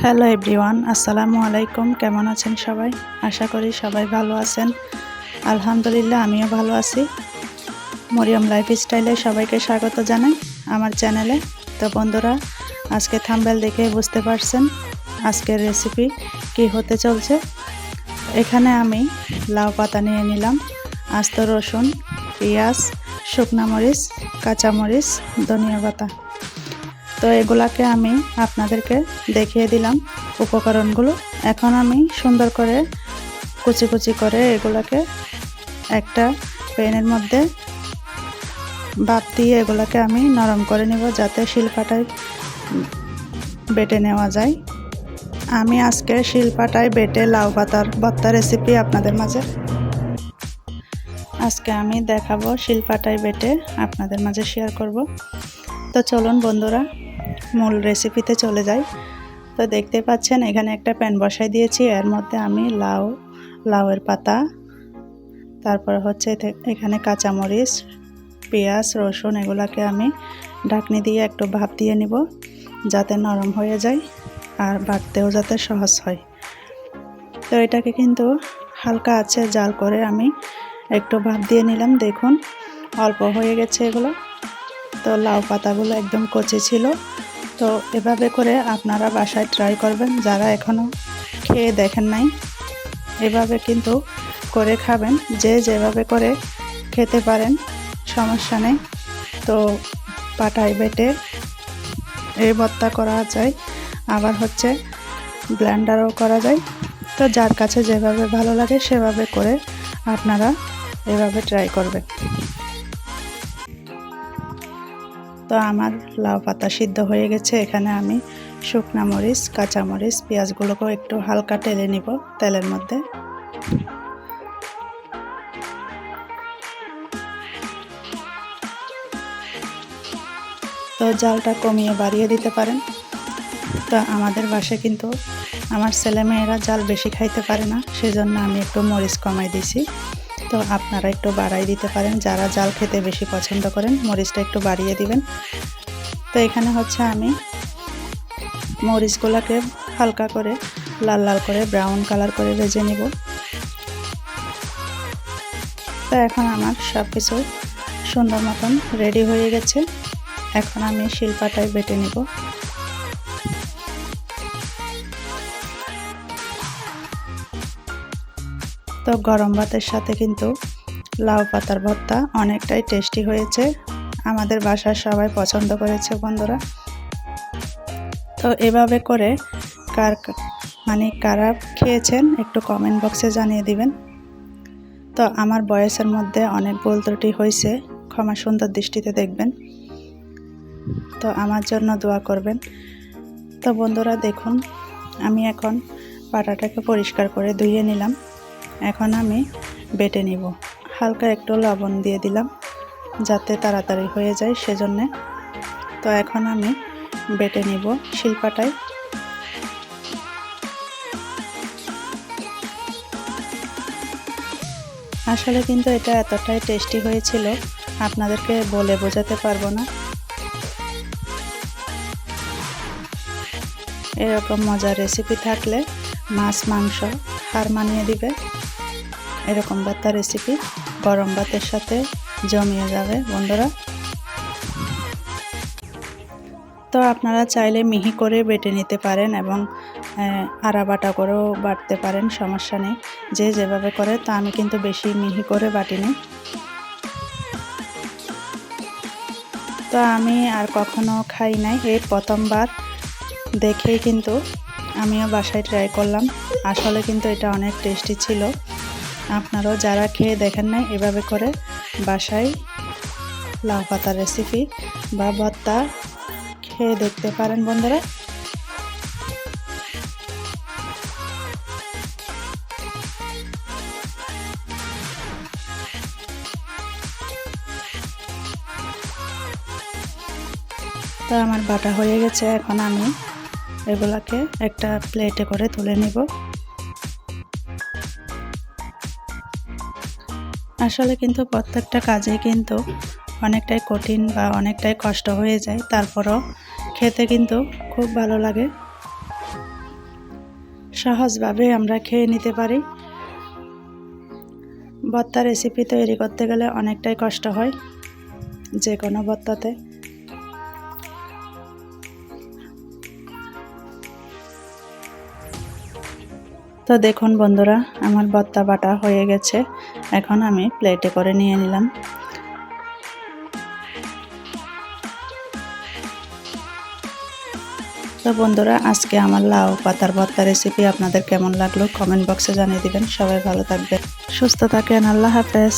Hello everyone আসসালামু আলাইকুম কেমন আছেন সবাই? আশা করি সবাই ভালো আছেন। আলহামদুলিল্লাহ, আমিও ভালো আছি। মরিয়ম লাইফ স্টাইলে সবাইকে স্বাগত জানাই আমার চ্যানেলে। তো বন্ধুরা, আজকে থাম্বেল দেখে বুঝতে পারছেন আজকের রেসিপি কি হতে চলছে। এখানে আমি লাউ পাতা নিয়ে নিলাম, আস্ত রসুন, পেঁয়াজ, শুকনা মরিচ কাঁচামরিচ ধনিয়া পাতা। তো এগুলাকে আমি আপনাদেরকে দেখিয়ে দিলাম উপকরণগুলো। এখন আমি সুন্দর করে কুচি কুচি করে এগুলাকে একটা প্যানের মধ্যে বাপ দিয়ে এগুলাকে আমি নরম করে নেব যাতে শিলপাটায় বেটে নেওয়া যায়। আমি আজকে শিলপাটায় বেটে লাউ পাতার ভর্তা রেসিপি আপনাদের মাঝে আজকে আমি দেখাবো শিলপাটায় বেটে আপনাদের মাঝে শেয়ার করব। তো চলুন বন্ধুরা মূল রেসিপিতে চলে যাই। তো দেখতে পাচ্ছেন, এখানে একটা প্যান বসাই দিয়েছি। এর মধ্যে আমি লাউ, লাউয়ের পাতা, তারপর হচ্ছে এখানে কাঁচামরিচ, পেঁয়াজ, রসুন, এগুলাকে আমি ঢাকনি দিয়ে একটু ভাপ দিয়ে নিব, যাতে নরম হয়ে যায় আর বাটতেও যাতে সহজ হয়। তো এটাকে কিন্তু হালকা আছে জাল করে আমি একটু ভাপ দিয়ে নিলাম। দেখুন, অল্প হয়ে গেছে এগুলো। তো লাউ পাতাগুলো একদম কচি ছিল। তো এভাবে করে আপনারা বাসায় ট্রাই করবেন। যারা এখনও খেয়ে দেখেন নাই, এভাবে কিন্তু করে খাবেন। যে যেভাবে করে খেতে পারেন, সমস্যা নেই। তো পাটায় বেটে এই ভর্তা করা যায়, আবার হচ্ছে ব্ল্যান্ডারও করা যায়। তো যার কাছে যেভাবে ভালো লাগে সেভাবে করে আপনারা এভাবে ট্রাই করবেন। তো আমার লাউ পাতা সিদ্ধ হয়ে গেছে। এখানে আমি শুকনা মরিচ কাঁচামরিচ পেঁয়াজগুলোকেও একটু হালকা টেলে নিব তেলের মধ্যে। তো জালটা কমিয়ে বাড়িয়ে দিতে পারেন। তো আমাদের বাসায় কিন্তু আমার ছেলেমেয়েরা জাল বেশি খাইতে পারে না, সেজন্য আমি একটু মরিচ কমাই দিছি। তো আপনারা একটু বাড়াই দিতে পারেন। যারা জাল খেতে বেশি পছন্দ করেন, মরিচটা একটু বাড়িয়ে দিবেন। তো এখানে হচ্ছে আমি মরিচগুলোকে হালকা করে, লাল লাল করে, ব্রাউন কালার করে ভেজে নেব। তো এখন আমার সব কিছু সুন্দর মতন রেডি হয়ে গেছে। এখন আমি শিলপাটায় বেটে নিব। তো গরম ভাতের সাথে কিন্তু লাউ পাতার ভর্তা অনেকটাই টেস্টি হয়েছে। আমাদের বাসার সবাই পছন্দ করেছে বন্ধুরা। তো এভাবে করে কার মানে কারা খেয়েছেন একটু কমেন্ট বক্সে জানিয়ে দিবেন। তো আমার বয়সের মধ্যে অনেক ভুল ত্রুটি হয়েছে, ক্ষমা সুন্দর দৃষ্টিতে দেখবেন। তো আমার জন্য দোয়া করবেন। তো বন্ধুরা দেখুন, আমি এখন পাটাটাকে পরিষ্কার করে ধুয়ে নিলাম। এখন আমি বেটে নিব। হালকা একটু লবণ দিয়ে দিলাম যাতে তাড়াতাড়ি হয়ে যায় সেজন্যে। তো এখন আমি বেটে নিব শিল্পাটায় আসলে কিন্তু এটা এতটাই টেস্টি হয়েছিল, আপনাদেরকে বলে বোঝাতে পারব না। এরকম মজার রেসিপি থাকলে মাছ, মাংস হার মানিয়ে দিবে। এরকম ভর্তা রেসিপি গরম ভাতের সাথে জমিয়ে যাবে, বন্ধুরা। তো আপনারা চাইলে মিহি করে বেটে নিতে পারেন এবং আড়া বাটা করেও বাটতে পারেন, সমস্যা নেই। যে যেভাবে করে, তা আমি কিন্তু বেশি মিহি করে বাটিনি। তো আমি আর কখনো খাই নাই। এই প্রথমবার দেখেই কিন্তু আমিও বাসায় ট্রাই করলাম। আসলে কিন্তু এটা অনেক টেস্টি ছিল। আপনারাও যারা খেয়ে দেখেন নাই, এভাবে করে বাসায় লাউ পাতার রেসিপি বা ভর্তা খেয়ে দেখতে পারেন বন্ধুরা। তো আমার বাটা হয়ে গেছে, এখন আমি এগুলাকে একটা প্লেটে করে তুলে নিব। আসলে কিন্তু প্রত্যেকটা কাজে কিন্তু অনেকটাই কঠিন বা অনেকটাই কষ্ট হয়ে যায়। তারপরও খেতে কিন্তু খুব ভালো লাগে। সহজভাবে আমরা খেয়ে নিতে পারি। ভর্তা রেসিপি তৈরি করতে গেলে অনেকটাই কষ্ট হয় যে কোনো ভর্তাতে। তো দেখুন বন্ধুরা, আমার ভর্তা বাটা হয়ে গেছে। এখন আমি প্লেটে করে নিয়ে নিলাম। তো বন্ধুরা, আজকে আমার লাউ পাতার ভর্তা রেসিপি আপনাদের কেমন লাগল? কমেন্ট বক্সে জানিয়ে দিবেন। সবাই ভালো থাকবেন। সুস্থ থাকেন। আল্লাহ হাফেজ।